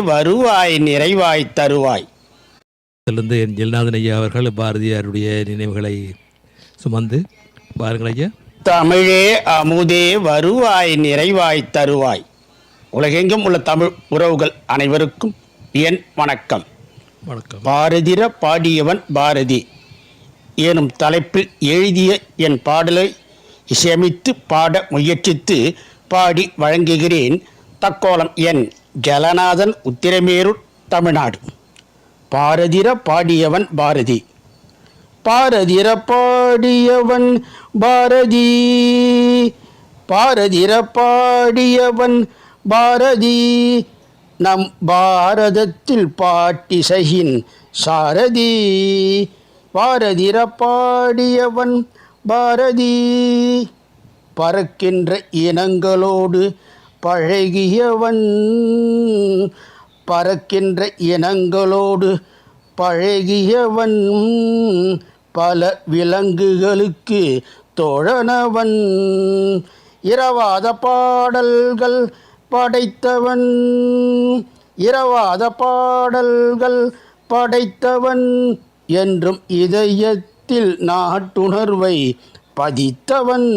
வருவாய் நிறைவாய் தருவாய். இருந்து என் ஜெல்நாதன் ஐயா அவர்கள் பாரதியாருடைய நினைவுகளை சுமந்து பாருங்கள் ஐயா. தமிழே அமுதே வருவாய் நிறைவாய் தருவாய். உலகெங்கும் உள்ள தமிழ் உறவுகள் அனைவருக்கும் என் வணக்கம். வணக்கம். பாரதிர பாடியவன் பாரதி. எனும் தலைப்பில் எழுதிய என் பாடலை இசையமைத்து பாட முயற்சித்து பாடி வழங்குகிறேன் தக்கோலம் என் ஜலநாதன் உத்திரமேரூர் தமிழ்நாடு. பாரதிர பாடியவன் பாரதி. பாரதிர பாடியவன் பாரதி. பாரதிர பாடியவன் பாரதி. நம் பாரதத்தில் பாட்டிசையின் சாரதி. பாரதிர பாடியவன் பாரதி. பறக்கின்ற இனங்களோடு பழகியவன் பறக்கின்ற இனங்களோடு பழகியவன் பல விலங்குகளுக்கு தோழனவன். இரவாத பாடல்கள் படைத்தவன் இரவாத பாடல்கள் படைத்தவன் என்றும் இதயத்தில் நாட்டுணர்வை பதித்தவன்.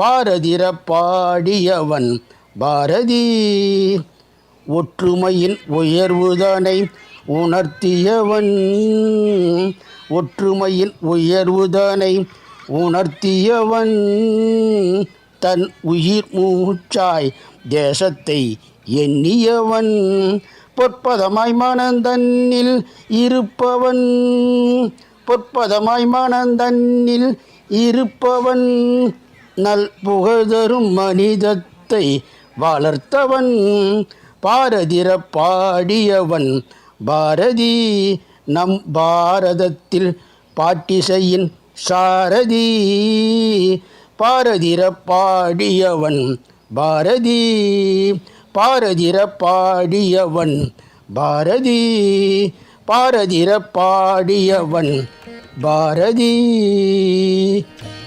பாரதிர பாடியவன் பாரதி. ஒற்றுமையின் உயர்வுதனை உணர்த்தியவன். ஒற்றுமையின் உயர்வுதனை உணர்த்தியவன். தன் உயிர் மூச்சாய் தேசத்தை எண்ணியவன். பொற்பதமாய் மனந்தன்னில் இருப்பவன். பொற்பதமாய் மனந்தன்னில் இருப்பவன். நல் புகழ்தரும் மனிதத்தை வளர்த்தவன் பாரதிர பாடியவன். பாரதி நம் பாரதத்தில் பாட்டிசையின் சாரதி. பாரதிர பாடியவன் பாரதி. பாரதிர பாடியவன் பாரதி. பாரதிர பாடியவன் பாரதி.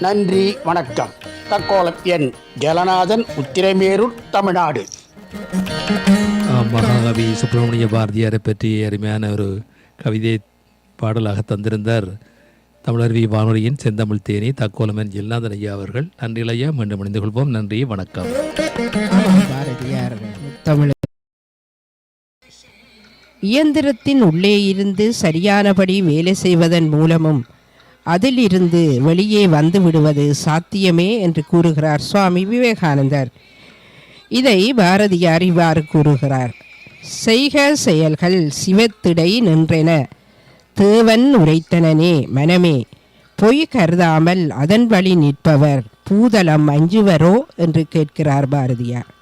நன்றி வணக்கம். தக்கோலம் என் ஜலநாதன் உத்திரமேரூர் தமிழ்நாடு. ஆ, மகாகவி சுப்பிரமணிய பாரதியாரை பற்றி அருமையான ஒரு கவிதை பாடலாக தந்திருந்தார். தமிழருவி வானொலியின் செந்தமிழ் தேனி தக்கோலமன் ஜெல்நாதன் ஐயா அவர்கள். நன்றி ஐயா மீண்டும் இணைந்து கொள்வோம். நன்றி வணக்கம். பாரதியார் தமிழ். இயந்திரத்தின் உள்ளே இருந்து சரியானபடி வேலை செய்வதன் மூலமும் அதிலிருந்து வெளியே வந்து விடுவது சாத்தியமே என்று கூறுகிறார் சுவாமி விவேகானந்தர். இதை பாரதியார் இவ்வாறு கூறுகிறார். செய்க செயல்கள் சிவத்திடை நின்றென தேவன் உரைத்தனனே மனமே பொய் கருதாமல் அதன் வழி நிற்பவர் பூதலம் அஞ்சுவரோ என்று கேட்கிறார் பாரதியார்.